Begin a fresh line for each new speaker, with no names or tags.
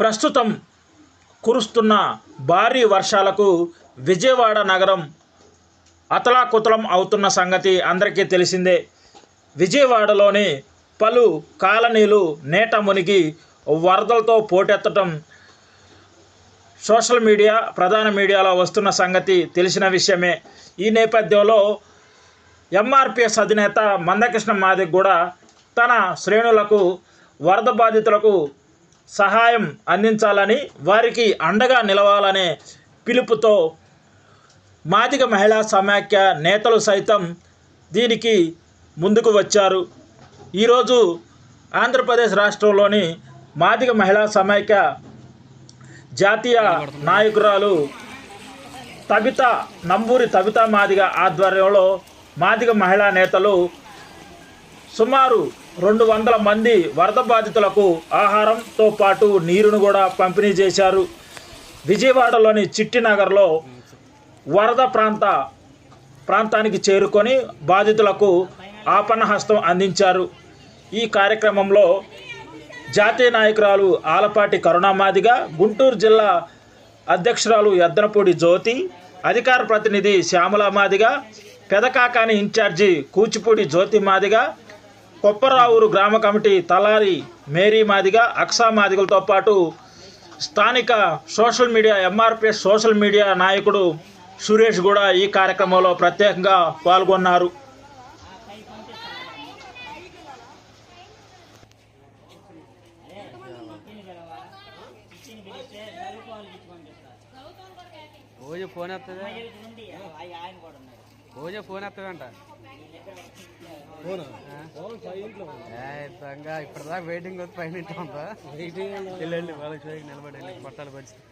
ప్రస్తుతం కురుస్తున్న భారీ వర్షాలకు విజయవాడ నగరం అతలాకుతలం అవుతున్న సంగతి అందరికీ తెలిసిందే. విజయవాడలోని పలు కాలనీలు నేట మునిగి వరదలతో పోటెత్తడం సోషల్ మీడియా ప్రధాన మీడియాలో వస్తున్న సంగతి తెలిసిన విషయమే. ఈ నేపథ్యంలో ఎంఆర్పిఎస్ అధినేత మందకృష్ణ మాదిక్ కూడా తన శ్రేణులకు వరద బాధితులకు సహాయం అందించాలని వారికి అండగా నిలవాలనే పిలుపుతో మాదిగ మహిళా సమాఖ్య నేతలు సైతం దీనికి ముందుకు వచ్చారు. ఈరోజు ఆంధ్రప్రదేశ్ రాష్ట్రంలోని మాదిగ మహిళా సమాఖ్య జాతీయ నాయకురాలు తబిత నంబూరి తబిత మాదిగ ఆధ్వర్యంలో మాదిగ మహిళా నేతలు సుమారు రెండు వందల మంది వరద బాధితులకు ఆహారంతో పాటు నీరును కూడా పంపిణీ చేశారు. విజయవాడలోని చిట్టినగర్లో వరద ప్రాంత ప్రాంతానికి చేరుకొని బాధితులకు ఆపన్నహస్తం అందించారు. ఈ కార్యక్రమంలో జాతీయ నాయకురాలు ఆలపాటి కరుణామాదిగా గుంటూరు జిల్లా అధ్యక్షురాలు ఎద్దనపూడి జ్యోతి అధికార ప్రతినిధి శ్యామల మాదిగా పెదకాకాని ఇన్ఛార్జి కూచిపూడి జ్యోతి మాదిగా కొప్పరావూరు గ్రామ కమిటీ తలారి మేరీ మాదిగ అక్సా మాదిగలతో పాటు స్థానిక social media MRPS social media నాయకుడు సురేష్ కూడా ఈ కార్యక్రమంలో ప్రత్యేకంగా పాల్గొన్నారు.
ఫోన్ వస్తుంది ఫోన్ వస్తుందంట ఇప్పటిదాకా వెయిటింగ్ వచ్చి పైన ఉందా. వెళ్ళండి వాళ్ళకి నిలబడి వెళ్ళి పట్టాలు పరిస్థితి